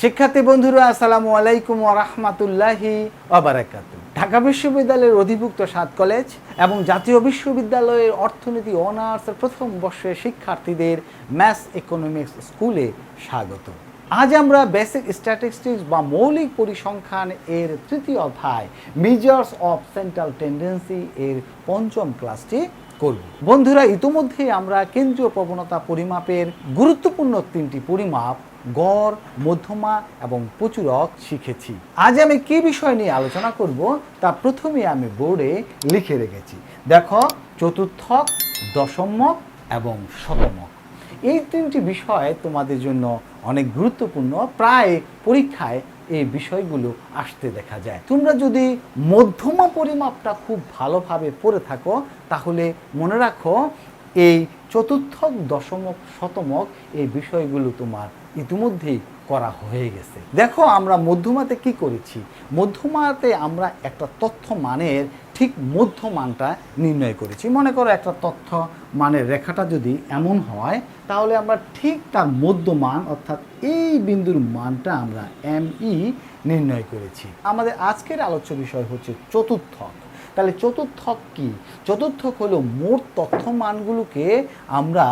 শিক্ষার্থী বন্ধুরা, আসসালামু আলাইকুম ওরহমাতুল্লাহি ওবারাকাত ঢাকা বিশ্ববিদ্যালয়ের অধিভুক্ত সাত কলেজ এবং জাতীয় বিশ্ববিদ্যালয়ের অর্থনীতি অনার্সের প্রথম বর্ষের শিক্ষার্থীদের ম্যাথস ইকোনমিক্স স্কুলে স্বাগত। আজ আমরা বেসিক স্ট্যাটিস্টিক্স বা মৌলিক পরিসংখ্যান এর তৃতীয় অধ্যায় মেজার্স অফ সেন্ট্রাল টেন্ডেন্সি এর পঞ্চম ক্লাসটি করব। বন্ধুরা, ইতিমধ্যে আমরা কেন্দ্রীয় প্রবণতা পরিমাপের গুরুত্বপূর্ণ তিনটি পরিমাপ, গড়, মধ্যমা এবং প্রচুরক শিখেছি। আজ আমি কি বিষয় নিয়ে আলোচনা করব, তা প্রথমে আমি বোর্ডে লিখে রেখেছি। দেখো, চতুর্থক, দশমক এবং শতমক। এই তিনটি বিষয় তোমাদের জন্য অনেক গুরুত্বপূর্ণ। প্রায় পরীক্ষায় এই বিষয়গুলো আসতে দেখা যায়। তোমরা যদি মধ্যমা পরিমাপটা খুব ভালোভাবে পড়ে থাকো, তাহলে মনে রাখো, এই চতুর্থক দশমক, শতমক এই বিষয়গুলো তোমার ইতিমধ্যেই করা হয়ে গেছে। দেখো আমরা মধ্যমাতে কি করেছি? মধ্যমাতে আমরা একটা তথ্য মানের ঠিক মধ্যমানটা নির্ণয় করেছি। মনে করো একটা তথ্য মানের রেখাটা যদি এমন হয়, তাহলে আমরা ঠিক তার মধ্যমান অর্থাৎ এই বিন্দুর মানটা আমরা এম ই নির্ণয় করেছি। আমাদের আজকের আলোচ্য বিষয় হচ্ছে চতুর্থক। তাহলে চতুর্থক কি? চতুর্থক হলো মোট তথ্য মানগুলোকে আমরা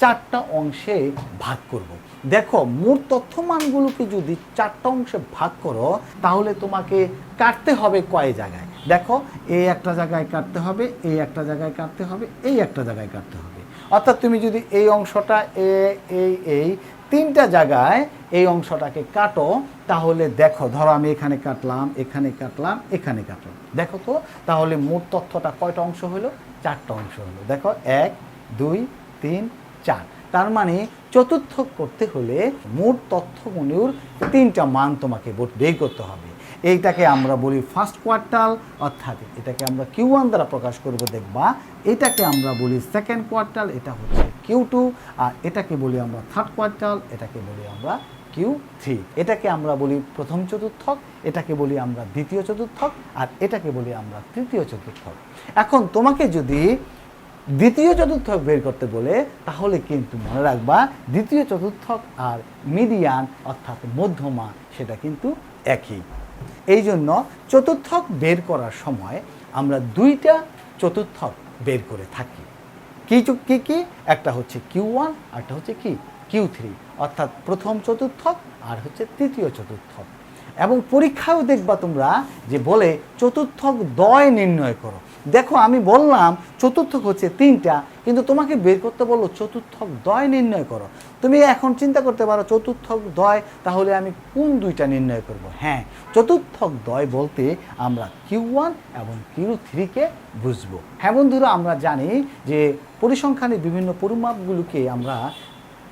চারটা অংশে ভাগ করব। দেখো, মোট তথ্য মানগুলোকে যদি চারটা অংশে ভাগ করো, তাহলে তোমাকে কাটতে হবে কয় জায়গায়? দেখো এই একটা জায়গায় কাটতে হবে এই একটা জায়গায় কাটতে হবে, এই একটা জায়গায় কাটতে হবে। অর্থাৎ তুমি যদি এই অংশটা, এ, এই এই তিনটা জায়গায় এই অংশটাকে কাটো, তাহলে দেখো, ধরো আমি এখানে কাটলাম এখানে কাটলাম এখানে কাটলাম। দেখো তো, তাহলে মোট তথ্যটা কয়টা অংশ হলো? চারটা অংশ হলো। দেখো, এক, দুই, তিন, চার। তার মানে চতুর্থ করতে হলে মোট তথ্যগুলোর তিনটা মান তোমাকে বের করতে হবে। এইটাকে আমরা বলি ফার্স্ট কোয়ার্টাল অর্থাৎ এটাকে আমরা কিউ ওয়ান দ্বারা প্রকাশ করব, দেখবা। এটাকে আমরা বলি সেকেন্ড কোয়ার্টাল এটা হচ্ছে কিউ টু আর এটাকে বলি আমরা থার্ড কোয়ার্টাল এটাকে বলি আমরা কিউ থ্রি এটাকে আমরা বলি প্রথম চতুর্থক, এটাকে বলি আমরা দ্বিতীয় চতুর্থক, আর এটাকে বলি আমরা তৃতীয় চতুর্থক। এখন তোমাকে যদি দ্বিতীয় চতুর্থক বের করতে বলে, তাহলে কিন্তু মনে রাখবা, দ্বিতীয় চতুর্থক আর মিডিয়ান অর্থাৎ মধ্যমা সেটা কিন্তু একই। এই জন্য চতুর্থক বের করার সময় আমরা দুইটা চতুর্থক বের করে থাকি। কি কি কি? একটা হচ্ছে কিউ ওয়ান একটা হচ্ছে কি? কিউ থ্রি, অর্থাৎ প্রথম চতুর্থক আর হচ্ছে তৃতীয় চতুর্থক। এবং পরীক্ষাও দেখবা তোমরা যে বলে চতুর্থক দয় নির্ণয় করো। দেখো, আমি বললাম চতুর্থক হচ্ছে তিনটা, কিন্তু তোমাকে বের করতে বলল চতুর্থক দয় নির্ণয় করো। তুমি এখন চিন্তা করতে পারো চতুর্থক দয়, তাহলে আমি কোন দুইটা নির্ণয় করব? হ্যাঁ চতুর্থক দয় বলতে আমরা কিউ ওয়ান এবং কিউ থ্রিকে বুঝব। হ্যাঁ বন্ধুরা, আমরা জানি যে পরিসংখ্যানের বিভিন্ন পরিমাপগুলোকে আমরা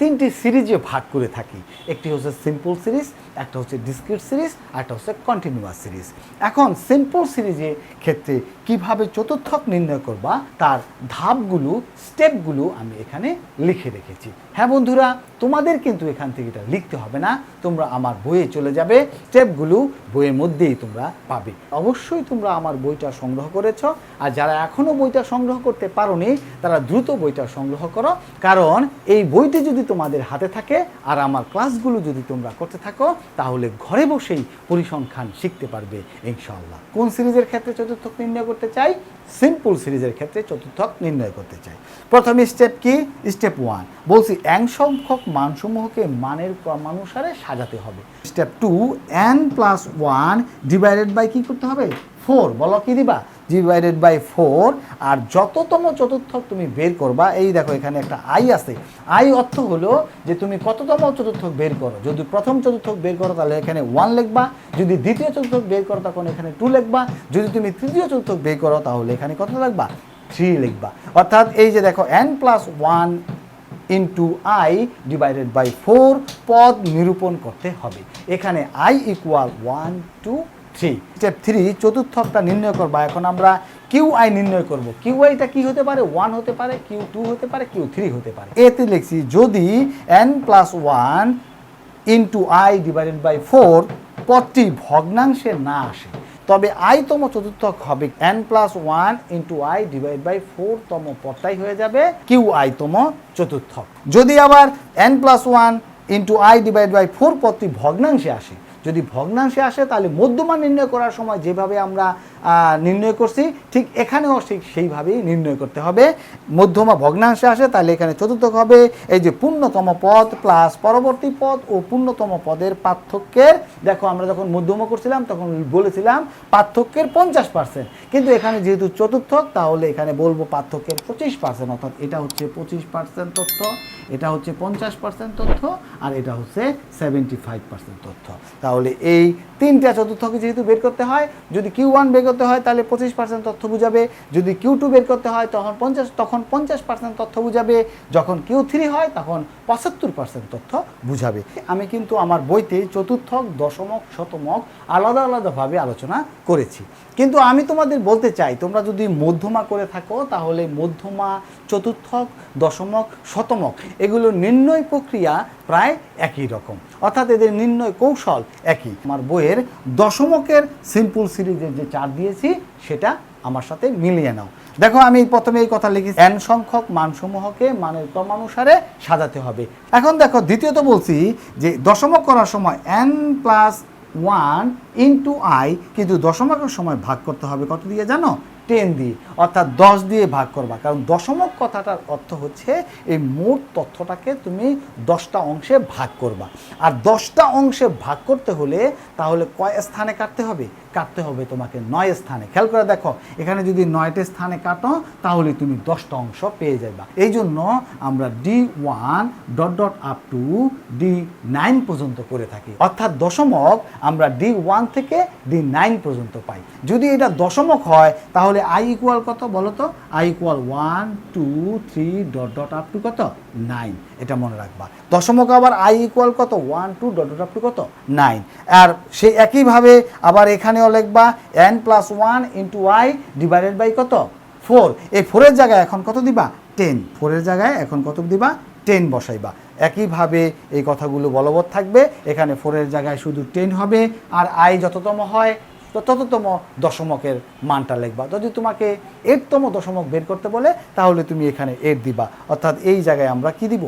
তিনটি সিরিজে ভাগ করে থাকি। একটি হচ্ছে সিম্পল সিরিজ একটা হচ্ছে ডিসক্রিট সিরিজ আর একটা হচ্ছে কন্টিনিউয়াস সিরিজ এখন সিম্পল সিরিজের ক্ষেত্রে কীভাবে চতুর্থক নির্ণয় করবা, তার ধাপগুলো, স্টেপগুলো আমি এখানে লিখে রেখেছি। হ্যাঁ বন্ধুরা, তোমাদের কিন্তু এখান থেকে এটা লিখতে হবে না, তোমরা আমার বইয়ে চলে যাবে, স্টেপগুলো বইয়ের মধ্যেই তোমরা পাবে। অবশ্যই তোমরা আমার বইটা সংগ্রহ করেছ, আর যারা এখনও বইটা সংগ্রহ করতে পারোনি, তারা দ্রুত বইটা সংগ্রহ করো, কারণ এই বইটি যদি তোমাদের হাতে থাকে, আর আমার ক্লাসগুলো যদি তোমরা করতে থাকো, তাহলে ঘরে বসেই পরিসংখ্যান শিখতে পারবে, ইনশাআল্লাহ। কোন সিরিজের ক্ষেত্রে চতুর্থক নির্ণয় করতে চাই সিম্পল সিরিজের ক্ষেত্রে চতুর্থক নির্ণয় করতে চাই। প্রথম স্টেপ কি? স্টেপ ওয়ান বলছি এন সংখ্যক মানসমূহকে মানের ক্রমানুসারে সাজাতে হবে। Step two n plus one divided by কি করতে হবে? ফোর বলো কি দিবা? ডিভাইডেড বাই ফোর আর যততম চতুর্থক তুমি বের করবা, এই দেখো এখানে একটা আই আছে। আই অর্থ হলো যে তুমি কততম চতুর্থক বের করো। যদি প্রথম চতুর্থক বের করো, তাহলে এখানে ওয়ান লিখবা। যদি দ্বিতীয় চতুর্থক বের করো, তখন এখানে টু লিখবা। যদি তুমি তৃতীয় চতুর্থক বের করো, তাহলে এখানে কত লিখবা থ্রি লিখবা। অর্থাৎ এই যে দেখো n plus one into i divided by four পদ নিরূপণ করতে হবে। এখানে i equal one two three step three চতুর্থকটা নির্ণয় করবা। এখন আমরা কিউ আই নির্ণয় করব। কিউ আইটা কি হতে পারে? ওয়ান হতে পারে কিউ টু হতে পারে কিউ থ্রি হতে পারে। এতে লিখছি, যদি n plus one into i divided by four পদটি ভগ্নাংশে না আসে, তবে আইতম চতুর্থক হবে। N plus one into i divide by four তম পদটাই হয়ে যাবে কিউ আইতম চতুর্থক। যদি আবার n plus one into i divide by four পদটি ভগ্নাংশে আসে যদি ভগ্নাংশে আসে, তাহলে মধ্যমা নির্ণয় করার সময় যেভাবে আমরা নির্ণয় করছি, ঠিক এখানেও ঠিক সেইভাবেই নির্ণয় করতে হবে। মধ্যমা ভগ্নাংশে আসে, তাহলে এখানে চতুর্থক হবে, এই যে পূর্ণতম পদ প্লাস পরবর্তী পদ ও পূর্ণতম পদের পার্থক্যের, দেখো আমরা যখন মধ্যমা করছিলাম, তখন বলেছিলাম পার্থক্যের পঞ্চাশ পার্সেন্ট কিন্তু এখানে যেহেতু চতুর্থক তাহলে এখানে বলব পার্থক্যের পঁচিশ পার্সেন্ট অর্থাৎ এটা হচ্ছে পঁচিশ পার্সেন্ট তথ্য। এটা হচ্ছে পঞ্চাশ পার্সেন্ট তথ্য আর এটা হচ্ছে সেভেন্টি ফাইভ পার্সেন্ট তথ্য। তাহলে এই তিনটা চতুর্থকে যেহেতু বের করতে হয়, যদি কিউ ওয়ান বের করতে হয়, তাহলে পঁচিশ পার্সেন্ট তথ্য বুঝাবে। যদি কিউ টু বের করতে হয়, তখন পঞ্চাশ তখন পঞ্চাশ পার্সেন্ট তথ্য বুঝাবে। যখন কিউ থ্রি হয়, তখন পঁচাত্তর পার্সেন্ট তথ্য বুঝাবে। আমি কিন্তু আমার বইতে চতুর্থক, দশমক, শতমক আলাদা আলাদাভাবে আলোচনা করেছি। কিন্তু আমি তোমাদের বলতে চাই, তোমরা যদি মধ্যমা করে থাকো, তাহলে মধ্যমা চতুর্থক, দশমক, শতমক, এগুলো নির্ণয় প্রক্রিয়া প্রায় একই রকম। অর্থাৎ এদের নির্ণয় কৌশল একই। আমার বইয়ের দশমকের সিম্পল সিরিজের যে চার দিয়েছি, সেটা আমার সাথে মিলিয়ে নাও। দেখো, আমি প্রথমে এই কথা লিখেছি, এন সংখ্যক মানসমূহকে মানের ক্রমানুসারে সাজাতে হবে। এখন দেখো, দ্বিতীয়ত বলছি যে দশমক করার সময় n plus one into i কিন্তু দশমকের সময় ভাগ করতে হবে। কত দিয়ে জানো? টেন দিয়ে, অর্থাৎ দশ দিয়ে ভাগ করবা। কারণ দশমক কথাটার অর্থ হচ্ছে এই মোট তথ্যটাকে তুমি দশটা অংশে ভাগ করবা। আর দশটা অংশে ভাগ করতে হলে তাহলে কয় স্থানে কাটতে হবে? কাটতে হবে তোমাকে নয় স্থানে। খেয়াল করে দেখো, এখানে যদি নয়টা স্থানে কাটো, তাহলে তুমি দশটা অংশ পেয়ে যাবা এই জন্য আমরা D one dot dot up to D nine পর্যন্ত করে থাকি। অর্থাৎ দশমক আমরা ডি ওয়ান থেকে ডি নাইন পর্যন্ত পাই। যদি এটা দশমক হয়, তাহলে আই ইকুয়াল কত বলো তো i equal one two three dot dot up to কত? নাইন এটা মনে রাখবা। দশমক আবার আই ইকুয়াল কত? One two dot dot to কত? নাইন আর সেই একইভাবে আবার এখানেও লিখবা n plus one into i divided by কত? ফোর এই ফোরের জায়গায় এখন কত দিবা? টেন ফোরের জায়গায় এখন কত দিবা? টেন বসাইবা। একইভাবে এই কথাগুলো বলবৎ থাকবে। এখানে ফোরের জায়গায় শুধু টেন হবে। আর আই যততম হয়, তততম দশমকের মানটা লিখবা। যদি তোমাকে এরতম দশমক বের করতে বলে, তাহলে তুমি এখানে এর দিবা। অর্থাৎ এই জায়গায় আমরা কি দিব?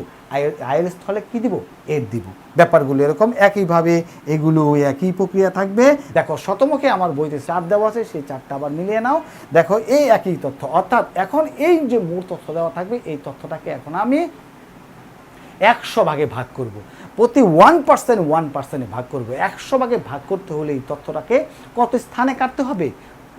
আয়ের স্থলে কি দিব? এর দিব। ব্যাপারগুলো এরকম, একইভাবে এগুলো একই প্রক্রিয়া থাকবে। দেখো শতমকে আমার বইতে চার দেওয়া আছে, সেই চারটা আবার মিলিয়ে নাও। দেখো, এই একই তথ্য। অর্থাৎ এখন এই যে মূল তথ্য দেওয়া থাকবে, এই তথ্যটাকে এখন আমি একশো ভাগে ভাগ করব। প্রতি ওয়ান পার্সেন্ট, ওয়ান পার্সেন্টে ভাগ করব। একশো ভাগে ভাগ করতে হলে এই তথ্যটাকে কত স্থানে কাটতে হবে?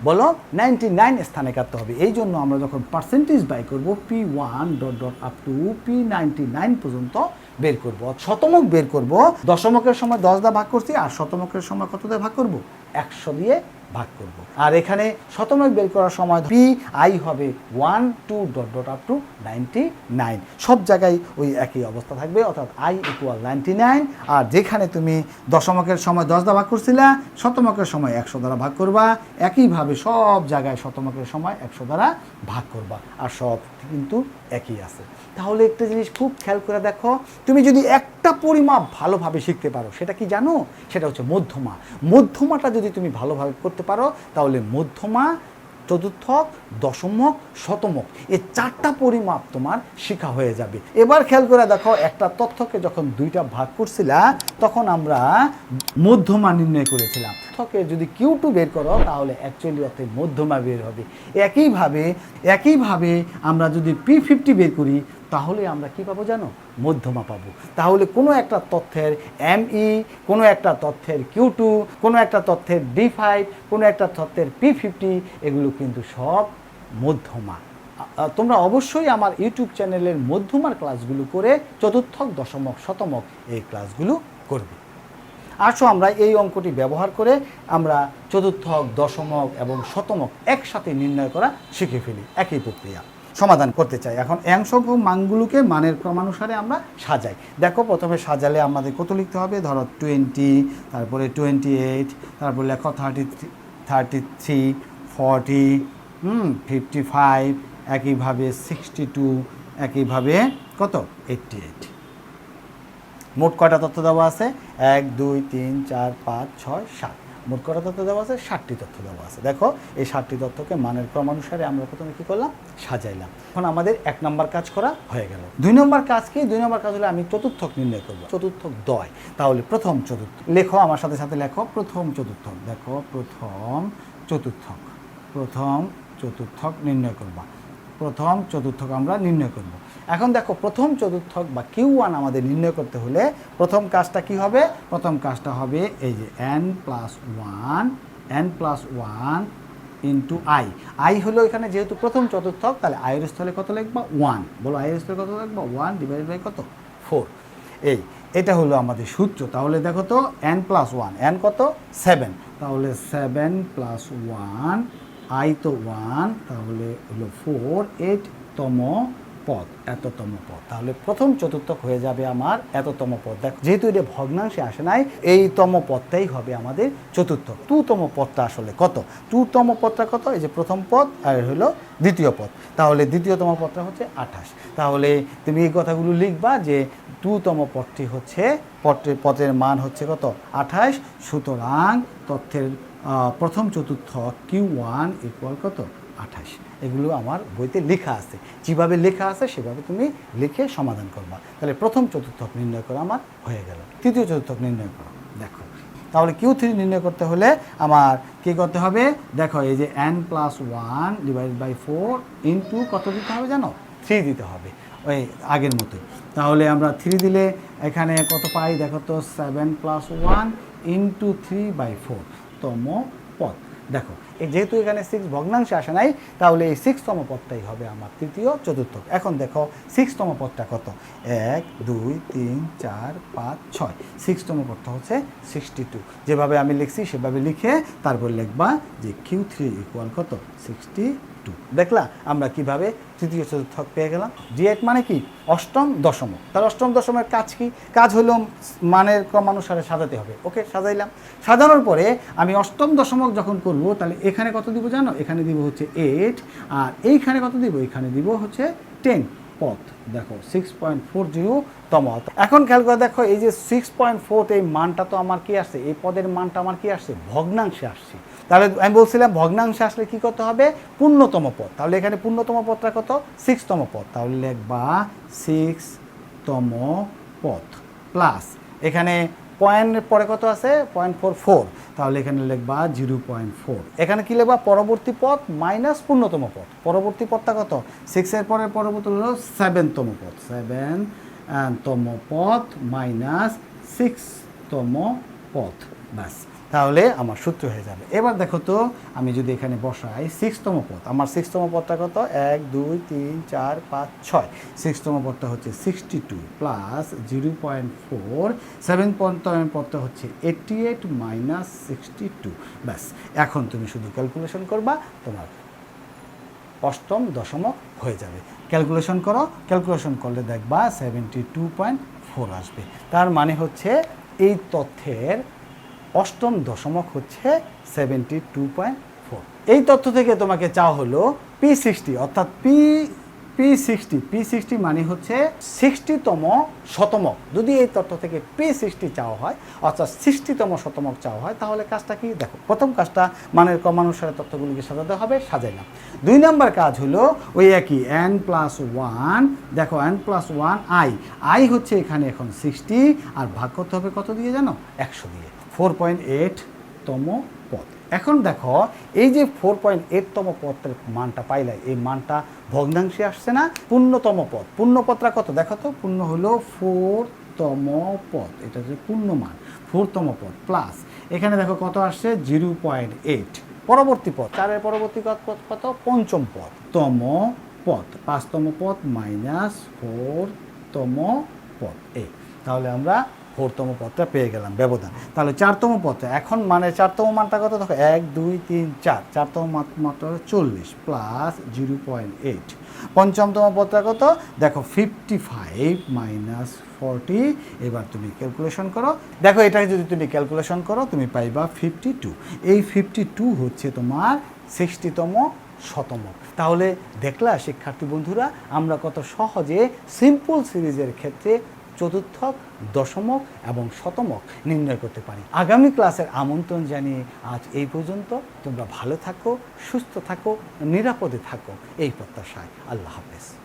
বলো নাইনটি নাইন স্থানে কাটতে হবে। এই জন্য আমরা যখন পার্সেন্টেজ বাই করব P one dot dot up to P ninety nine পর্যন্ত বের করব। শতমক বের করব। দশমকের সময় দশ দা ভাগ করছি, আর শতমকের সময় কত দিয়ে ভাগ করব? একশো দিয়ে ভাগ করব। আর এখানে শতমক বের করার সময় পি আই হবে one, two dot dot up to ninety nine. সব জায়গায় ওই একই অবস্থা থাকবে, অর্থাৎ আই ইকুয়াল নাইনটি নাইন। আর যেখানে তুমি দশমকের সময় দশ দ্বারা ভাগ করছিলা শতমকের সময় একশো দ্বারা ভাগ করবা। একইভাবে সব জায়গায় শতমকের সময় একশো দ্বারা ভাগ করবা। আর সব কিন্তু একই আছে। তাহলে একটা জিনিস খুব খেয়াল করে দেখো, তুমি যদি একটা পরিমাপ ভালোভাবে শিখতে পারো, সেটা কি জানো? সেটা হচ্ছে মধ্যমা। মধ্যমাটা যদি তুমি ভালোভাবে করতে পারো, তাহলে মধ্যমা, চতুর্থক, দশমক, শতমক এই চারটা পরিমাপ তোমার শিখা হয়ে যাবে। এবার খেয়াল করে দেখো, একটা তথ্যকে যখন দুইটা ভাগ করছিলা, তখন আমরা মধ্যমা নির্ণয় করেছিলাম। তথ্যকে যদি কিউ টু বের করো, তাহলে অ্যাকচুয়ালি অর্থে মধ্যমা বের হবে। একইভাবে একইভাবে আমরা যদি পি ফিফটি বের করি তাহলে আমরা কি পাবো জানো? মধ্যমা পাবো। তাহলে কোনো একটা তথ্যের এম ই কোনো একটা তথ্যের কিউ টু কোনো একটা তথ্যের ডি ফাইভ কোনো একটা তথ্যের পি ফিফটি এগুলো কিন্তু সব মধ্যমা। তোমরা অবশ্যই আমার ইউটিউব চ্যানেলের মধ্যমার ক্লাসগুলো করে চতুর্থক, দশমক, শতমক এই ক্লাসগুলো করবে। আসো আমরা এই অঙ্কটি ব্যবহার করে আমরা চতুর্থক, দশমক এবং শতমক একসাথে নির্ণয় করা শিখে ফেলি। একই প্রক্রিয়া। সমাধান করতে চাই। এখন সংখ্যক মানগুলোকে মানের ক্রমানুসারে আমরা সাজাই। দেখো, প্রথমে সাজালে আমাদের কত লিখতে হবে? ধরো টোয়েন্টি তারপরে টোয়েন্টি এইট তারপরে লেখো thirty thirty three forty fifty five একইভাবে সিক্সটি টু একইভাবে কত? এইটটি এইট মোট কয়টা তথ্য দেওয়া আছে? এক, দুই, তিন, চার, পাঁচ, ছয়, সাত। মোট কটা তথ্য দেওয়া আছে? ষাটটি তথ্য দেওয়া আছে। দেখো, এই ষাটটি তথ্যকে মানের ক্রমানুসারে আমরা প্রথমে কী করলাম? সাজাইলাম। এখন আমাদের এক নম্বর কাজ করা হয়ে গেল। দুই নম্বর কাজ কি? দুই নম্বর কাজ হলে আমি চতুর্থক নির্ণয় করব। চতুর্থক দয়। তাহলে প্রথম চতুর্থ, লেখো আমার সাথে সাথে লেখো, প্রথম চতুর্থক। দেখো, প্রথম চতুর্থক। প্রথম চতুর্থক নির্ণয় করবা। প্রথম চতুর্থক আমরা নির্ণয় করব। এখন দেখো, প্রথম চতুর্থক বা কিউ ওয়ান আমাদের নির্ণয় করতে হলে প্রথম কাজটা কি হবে? প্রথম কাজটা হবে এই যে n plus one n plus one into i i হলো এখানে যেহেতু প্রথম চতুর্থক, তাহলে আয়ের স্থলে কত লিখবা? ওয়ান বলো আয়ের স্থলে কত লিখবা? ওয়ান ডিভাইড বাই কত? ফোর এই, এটা হলো আমাদের সূত্র। তাহলে দেখো তো এন প্লাস ওয়ান এন কত? সেভেন তাহলে সেভেন প্লাস ওয়ান আই তো ওয়ান তাহলে হলো ফোর, এইট তম পদ, এততম পদ। তাহলে প্রথম চতুর্থক হয়ে যাবে আমার এততম পদ। দেখো, যেহেতু এটা ভগ্নাংশে আসে নাই এই তম পদটাই হবে আমাদের চতুর্থ টুতম পদটা আসলে কত? টুতম পদটা কত? এই যে প্রথম পদ আর হলো দ্বিতীয় পদ। তাহলে দ্বিতীয়তম পদটা হচ্ছে আঠাশ। তাহলে তুমি এই কথাগুলো লিখবা যে টুতম পদটি হচ্ছে পদের পদের মান হচ্ছে কত? আঠাশ। সুতরাং তথ্যের প্রথম চতুর্থ কিউ ওয়ান ইকুয়াল কত? আঠাশ। এগুলো আমার বইতে লেখা আছে। যেভাবে লেখা আছে, সেভাবে তুমি লিখে সমাধান করবা। তাহলে প্রথম চতুর্থক নির্ণয় করা আমার হয়ে গেল। তৃতীয় চতুর্থক নির্ণয় করো। দেখো। তাহলে কিউ থ্রি নির্ণয় করতে হলে আমার কী করতে হবে? দেখো, এই যে n plus one divide by four into কত দিতে হবে জানো? থ্রি দিতে হবে। ওই আগের মতো তাহলে আমরা থ্রি দিলে এখানে কত পাই? দেখো তো seven plus one into three by four তম পদ দেখো যেহেতু এখানে সিক্স ভগ্নাংশে আসে নাই, তাহলে এই সিক্সতম পদটাই হবে আমার তৃতীয় চতুর্থ। এখন দেখো সিক্সতম পদটা কত? এক, দুই, তিন, চার, পাঁচ, ছয়। সিক্সতম পদটা হচ্ছে সিক্সটি টু যেভাবে আমি লিখছি, সেভাবে লিখে তারপর লিখবা যে কিউ থ্রি ইকুয়াল কত? সিক্সটি টু দেখলা, আমরা কীভাবে তৃতীয় চতুর্থক পেয়ে গেলাম? এইট মানে কি? অষ্টম দশম তার অষ্টম দশমের কাজ কি? কাজ হলো মানের ক্রমানুসারে সাজাতে হবে। ওকে, সাজাইলাম। সাজানোর পরে আমি অষ্টম দশমক যখন করব, তাহলে এখানে কত দিব জানো? এখানে দিব হচ্ছে এইট আর এইখানে কত দিব? এখানে দিব হচ্ছে টেন পথ। দেখো সিক্স পয়েন্ট ফোর জিরো তম এখন খেয়াল করে দেখো, এই যে সিক্স পয়েন্ট ফোর এই মানটা তো আমার কি আসছে? এই পদের মানটা আমার কি আসছে? ভগ্নাংশে আসছে। তাহলে আমি বলছিলাম, ভগ্নাংশে আসলে কি করতে হবে? পূর্ণতম পদ তাহলে এখানে পূর্ণতম পদটা কত? সিক্সতম পদ তাহলে লিখবা সিক্সতম পথ। প্লাস এখানে পয়েন্টের পরে কত আছে? Point four four. তাহলে এখানে লিখবা জিরো পয়েন্ট ফোর। এখানে কী লিখবা? পরবর্তী পথ মাইনাস পূর্ণতম পথ। পরবর্তী পথটা কত? সিক্সের পরে পরবর্তী হলো সেভেনতম পথ। সেভেনতম পথ মাইনাস সিক্সতম পথ। ব্যাস। তাহলে আমার সূত্র হয়ে যাবে। এবার দেখো তো, আমি যদি এখানে বসাই সিক্সতম পথ আমার সিক্সতম পদটা কত? এক, দুই, তিন, চার, পাঁচ, ছয়। সিক্সতম পদটা হচ্ছে sixty two plus zero point four seven পয়েন্টতম পদটা হচ্ছে eighty eight minus sixty two ব্যাস, এখন তুমি শুধু ক্যালকুলেশন করবা, তোমার অষ্টম দশমক হয়ে যাবে। ক্যালকুলেশন করো ক্যালকুলেশন করলে দেখবা সেভেন্টি টু পয়েন্ট ফোর আসবে। তার মানে হচ্ছে এই তথ্যের অষ্টম দশমক হচ্ছে সেভেন্টি টু পয়েন্ট ফোর এই তথ্য থেকে তোমাকে চাওয়া হলো পি সিক্সটি অর্থাৎ P P sixty P sixty মানে হচ্ছে সিক্সটিতম শতমক। যদি এই তথ্য থেকে পি সিক্সটি চাওয়া হয়, অর্থাৎ সিক্সটিতম শতমক চাওয়া হয়, তাহলে কাজটা কি? দেখো, প্রথম কাজটা মানের ক্রমানুসারে তথ্যগুলিকে সাজাতে হবে সাজাইলাম দুই নম্বর কাজ হলো ওই একই এন প্লাস ওয়ান দেখো n plus one i i হচ্ছে এখানে এখন সিক্সটি আর ভাগ করতে হবে কত দিয়ে জানো? একশো দিয়ে। ফোর পয়েন্ট তম পদ। এখন দেখো, এই যে ফোর পয়েন্ট এইটতম পদের মানটা পাইলে, এই মানটা ভগ্নাংশে আসছে না, পূর্ণতম পদ। পূর্ণ পদটা কত? দেখো তো, পূর্ণ হলো ফোরতম পদ। এটা হচ্ছে পূর্ণ মান ফোরতম পদ প্লাস এখানে দেখো কত আসছে? জিরো পয়েন্ট এইট পরবর্তী পদ, চারের পরবর্তী পদ কত? পঞ্চম পদ। তম পদ। পাঁচতম পদ মাইনাস ফোরতম পদ। এই, তাহলে আমরা ফোরতম পদটা পেয়ে গেলাম, ব্যবধান। তাহলে চারতম পদটা, এখন মানে চারতম মানটা কত? দেখো, এক, দুই, তিন, চার। চারতম মাত্রা চল্লিশ প্লাস জিরো পয়েন্ট এইট পঞ্চমতম পদটা কত? দেখো ফিফটি ফাইভ মাইনাস ফর্টি এবার তুমি ক্যালকুলেশন করো। দেখো, এটাকে যদি তুমি ক্যালকুলেশন করো, তুমি পাইবা ফিফটি টু এই ফিফটি টু হচ্ছে তোমার সিক্সটিতম শতম। তাহলে দেখলা, শিক্ষার্থী বন্ধুরা, আমরা কত সহজে সিম্পল সিরিজের ক্ষেত্রে চতুর্থক, দশমক এবং শতমক নির্ণয় করতে পারি। আগামী ক্লাসের আমন্ত্রণ জানিয়ে আজ এই পর্যন্ত। তোমরা ভালো থাকো, সুস্থ থাকো, নিরাপদে থাকো। এই প্রত্যাশায় আল্লাহ হাফেজ।